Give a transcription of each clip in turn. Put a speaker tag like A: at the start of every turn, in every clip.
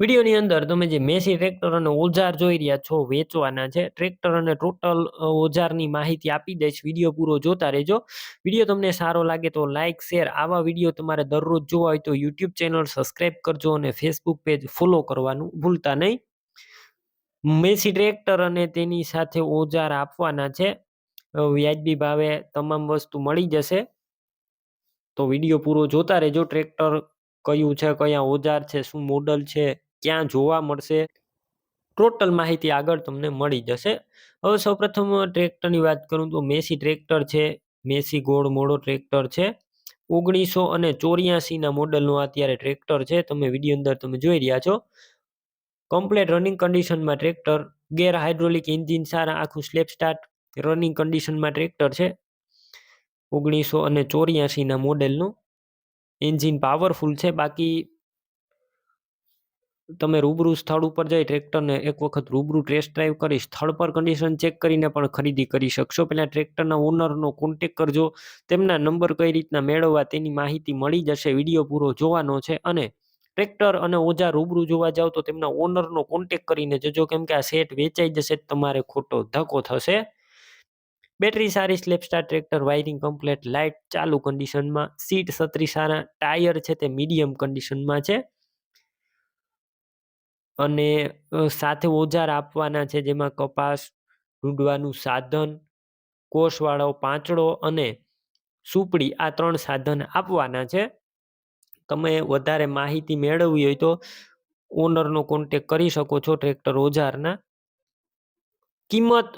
A: વિડીયોની અંદર તમે જે મેસી ટ્રેક્ટર અને ઓજાર જોઈ રહ્યા છો, વેચવાના છે. ટ્રેક્ટર અને ટોટલ ઓજારની માહિતી આપી દઈશ. વીડિયો પૂરો જોતા રહેજો. વીડિયો તમને સારો લાગે તો લાઇક શેર, આવા વીડિયો તમારે દરરોજ જોવા હોય તો યુટ્યુબ ચેનલ સબસ્ક્રાઈબ કરજો અને ફેસબુક પેજ ફોલો કરવાનું ભૂલતા નહીં. મેસી ટ્રેક્ટર અને તેની સાથે ઓજાર આપવાના છે. વ્યાજબી ભાવે તમામ વસ્તુ મળી જશે. તો વીડિયો પૂરો જોતા રહેજો. ટ્રેક્ટર કયું છે, કયા ઓજાર છે, શું મોડલ છે ક્યાં જોવા મળશે? ટોટલ માહિતી આગળ તમને મળી જશે. હવે સૌપ્રથમ ટ્રેક્ટરની વાત કરું તો મેસી ટ્રેક્ટર છે. મેસી ગોળ મોડો ટ્રેક્ટર છે. ઓગણીસો અને ચોર્યાસીના મોડલનું અત્યારે ટ્રેક્ટર છે. તમે વીડિયો અંદર તમે જોઈ રહ્યા છો. કમ્પ્લેટ રનિંગ કન્ડિશનમાં ટ્રેક્ટર, ગેર હાઇડ્રોલિક એન્જિન સારા, આખું સ્લેપ સ્ટાર્ટ રનિંગ કન્ડિશનમાં ટ્રેક્ટર છે. ઓગણીસો અને ચોર્યાસીના મોડેલનું એન્જિન પાવરફુલ છે. બાકી તમે રૂબરૂ સ્થળ ઉપર જઈ ટ્રેક્ટરને એક વખત રૂબરૂ ટેસ્ટ ડ્રાઈવ કરી, સ્થળ પર કન્ડિશન ચેક કરીને પણ ખરીદી કરી શકશો. પહેલાં ટ્રેક્ટરના ઓનરનો કોન્ટેક કરજો, તેમના નંબર કઈ રીતના મેળવવા તેની માહિતી મળી જશે વીડિયો પૂરો જોવાનો છે અને ટ્રેક્ટર અને ઓજા રૂબરૂ જોવા જાવ તો તેમના ઓનરનો કોન્ટેક કરીને જજો, કેમ કે આ સેટ વેચાઈ જશે તમારે, ખોટો ધક્કો થશે. બેટરી સારી self start tractor wiring complete light ચાલુ કન્ડિશનમાં સીટ સત્રી સારા ટાયર છે તે મીડિયમ કન્ડિશનમાં છે. અને સાથે ઓજાર આપવાના છે, જેમાં કપાસ, ઢૂંઢવાનું સાધન, કોષવાળો પાંચડો અને સુપડી આ ત્રણ સાધન આપવાના છે. તમે વધારે માહિતી મેળવવી હોય તો ઓનરનો કોન્ટેક કરી શકો છો ટ્રેક્ટર ઓજારના. કિંમત,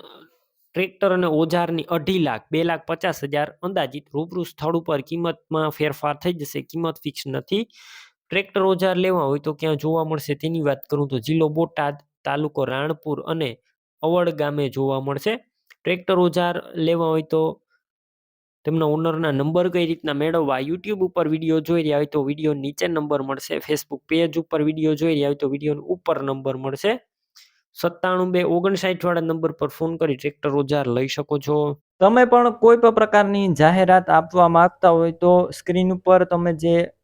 A: ટ્રેક્ટર અને ઓજારની અઢી લાખ, બે લાખ પચાસ હજાર અંદાજિત રૂબરૂ સ્થળ ઉપર કિંમતમાં ફેરફાર થઈ જશે. કિંમત ફિક્સ નથી. ટ્રેક્ટર ઓજાર લેવા હોય તો ક્યાં જોવા મળશે? તેની વાત કરું તો જિલ્લો બોટાદ, તાલુકો રાણપુર અને અવડ ગામે જોવા મળશે. ટ્રેક્ટર ઓજાર લેવા હોય તો તેમના ઓનરના નંબર કઈ રીતના મેળવવા? યુટ્યુબ ઉપર વીડિયો જોઈ રહ્યા હોય તો વીડિયો નીચે નંબર મળશે. ફેસબુક પેજ ઉપર વીડિયો જોઈ રહ્યા હોય તો વીડિયો ઉપર નંબર મળશે. સત્તાણું બે ઓગણસાઠ વાળા નંબર પર ફોન કરી ટ્રેક્ટર ઓજાર લઈ શકો છો.
B: તમે પણ કોઈ પણ પ્રકારની જાહેરાત આપવા માંગતા હોય તો સ્ક્રીન ઉપર તમે જે